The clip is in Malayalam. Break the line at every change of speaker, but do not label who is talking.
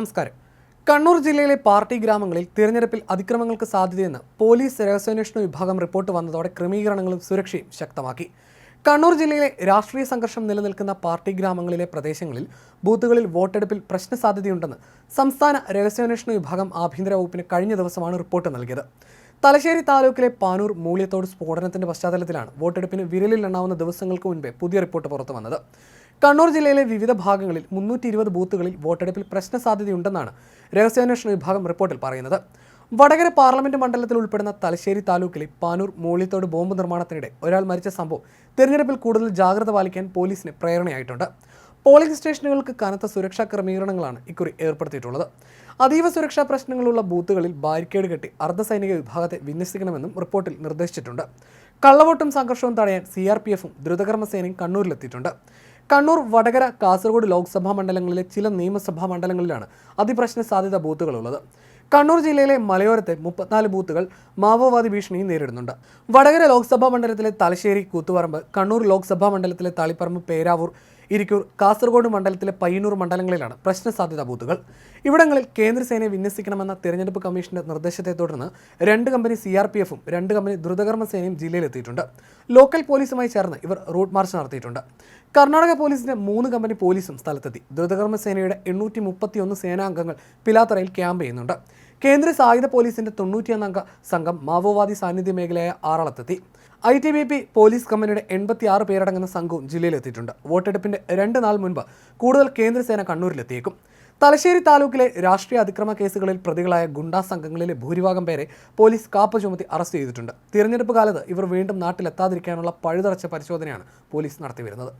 നമസ്കാരം. കണ്ണൂർ ജില്ലയിലെ പാർട്ടി ഗ്രാമങ്ങളിൽ തിരഞ്ഞെടുപ്പിൽ അതിക്രമങ്ങൾക്ക് സാധ്യതയെന്ന് പോലീസ് രഹസ്യാന്വേഷണ വിഭാഗം റിപ്പോർട്ട് വന്നതോടെ ക്രമീകരണങ്ങളും സുരക്ഷയും ശക്തമാക്കി. കണ്ണൂർ ജില്ലയിലെ രാഷ്ട്രീയ സംഘർഷം നിലനിൽക്കുന്ന പാർട്ടി ഗ്രാമങ്ങളിലെ പ്രദേശങ്ങളിൽ ബൂത്തുകളിൽ വോട്ടെടുപ്പിൽ പ്രശ്ന സാധ്യതയുണ്ടെന്ന് സംസ്ഥാന രഹസ്യാന്വേഷണ വിഭാഗം ആഭ്യന്തര വകുപ്പിന് കഴിഞ്ഞ ദിവസമാണ് റിപ്പോർട്ട് നൽകിയത്. തലശ്ശേരി താലൂക്കിലെ പാനൂർ മൂല്യത്തോട് സ്ഫോടനത്തിന്റെ പശ്ചാത്തലത്തിലാണ് വോട്ടെടുപ്പിന് വിരലിൽ എണ്ണാവുന്ന ദിവസങ്ങൾക്ക് മുൻപേ പുതിയ റിപ്പോർട്ട് പുറത്തു വന്നത് കണ്ണൂർ ജില്ലയിലെ വിവിധ ഭാഗങ്ങളിൽ മുന്നൂറ്റി ഇരുപത് ബൂത്തുകളിൽ വോട്ടെടുപ്പിൽ പ്രശ്ന സാധ്യതയുണ്ടെന്നാണ് രഹസ്യാന്വേഷണ വിഭാഗം റിപ്പോർട്ടിൽ പറയുന്നത്. വടകര പാർലമെന്റ് മണ്ഡലത്തിൽ ഉൾപ്പെടുന്ന തലശ്ശേരി താലൂക്കിലെ പാനൂർ മൂളിത്തോട് ബോംബ് നിർമ്മാണത്തിനിടെ ഒരാൾ മരിച്ച സംഭവം തെരഞ്ഞെടുപ്പിൽ കൂടുതൽ ജാഗ്രത പാലിക്കാൻ പോലീസിന് പ്രേരണയായിട്ടുണ്ട്. പോളിംഗ് സ്റ്റേഷനുകൾക്ക് കനത്ത സുരക്ഷാ ക്രമീകരണങ്ങളാണ് ഇക്കുറി ഏർപ്പെടുത്തിയിട്ടുള്ളത്. അതീവ സുരക്ഷാ പ്രശ്നങ്ങളുള്ള ബൂത്തുകളിൽ ബാരിക്കേഡ് കെട്ടി അർദ്ധസൈനിക വിഭാഗത്തെ വിന്യസിക്കണമെന്നും റിപ്പോർട്ടിൽ നിർദ്ദേശിച്ചിട്ടുണ്ട്. കള്ളവോട്ടും സംഘർഷവും തടയാൻ സി ആർ പി എഫും കണ്ണൂരിലെത്തിയിട്ടുണ്ട്. കണ്ണൂർ വടകര കാസർഗോഡ് ലോക്സഭാ മണ്ഡലങ്ങളിലെ ചില നിയമസഭാ മണ്ഡലങ്ങളിലാണ് അതിപ്രശ്ന സാധ്യത ബൂത്തുകളുള്ളത്. കണ്ണൂർ ജില്ലയിലെ മലയോരത്തെ മുപ്പത്തിനാല് ബൂത്തുകൾ മാവോവാദി ഭീഷണിയും നേരിടുന്നുണ്ട്. വടകര ലോക്സഭാ മണ്ഡലത്തിലെ തലശ്ശേരി കൂത്തുപറമ്പ് കണ്ണൂർ ലോക്സഭാ മണ്ഡലത്തിലെ തളിപ്പറമ്പ് പേരാവൂർ ഇരിക്കൂർ കാസർഗോഡ് മണ്ഡലത്തിലെ പയ്യന്നൂർ മണ്ഡലങ്ങളിലാണ് പ്രശ്ന സാധ്യതാ ബൂത്തുകൾ. ഇവിടങ്ങളിൽ കേന്ദ്രസേനയെ വിന്യസിക്കണമെന്ന തെരഞ്ഞെടുപ്പ് കമ്മീഷന്റെ നിർദ്ദേശത്തെ തുടർന്ന് രണ്ട് കമ്പനി സി ആർ പി എഫും രണ്ട് കമ്പനി ദ്രുതകർമ്മ സേനയും ജില്ലയിലെത്തിയിട്ടുണ്ട്. ലോക്കൽ പോലീസുമായി ചേർന്ന് ഇവർ റൂട്ട് മാർച്ച് നടത്തിയിട്ടുണ്ട്. കർണാടക പോലീസിന്റെ മൂന്ന് കമ്പനി പോലീസും സ്ഥലത്തെത്തി. ദ്രുതകർമ്മ സേനയുടെ എണ്ണൂറ്റി മുപ്പത്തിയൊന്ന് സേനാംഗങ്ങൾ പിലാത്തറയിൽ ക്യാമ്പ് ചെയ്യുന്നുണ്ട്. കേന്ദ്ര സായുധ പോലീസിന്റെ തൊണ്ണൂറ്റിയൊന്നംഗ സംഘം മാവോവാദി സാന്നിധ്യ മേഖലയായ ആറളത്തെത്തി. I T B P police കമ്പനിയുടെ എൺപത്തി ആറ് പേരടങ്ങുന്ന സംഘവും ജില്ലയിലെത്തിയിട്ടുണ്ട്. വോട്ടെടുപ്പിന്റെ രണ്ട് നാൾ മുൻപ് കൂടുതൽ കേന്ദ്രസേന കണ്ണൂരിലെത്തിയേക്കും. തലശ്ശേരി താലൂക്കിലെ രാഷ്ട്രീയ അതിക്രമ കേസുകളിൽ പ്രതികളായ ഗുണ്ടാ സംഘങ്ങളിലെ ഭൂരിഭാഗം പേരെ പോലീസ് കാപ്പ ചുമത്തി അറസ്റ്റ് ചെയ്തിട്ടുണ്ട്. തിരഞ്ഞെടുപ്പ് കാലത്ത് ഇവർ വീണ്ടും നാട്ടിലെത്താതിരിക്കാനുള്ള പഴുതടച്ച പരിശോധനയാണ് പോലീസ് നടത്തിവരുന്നത്.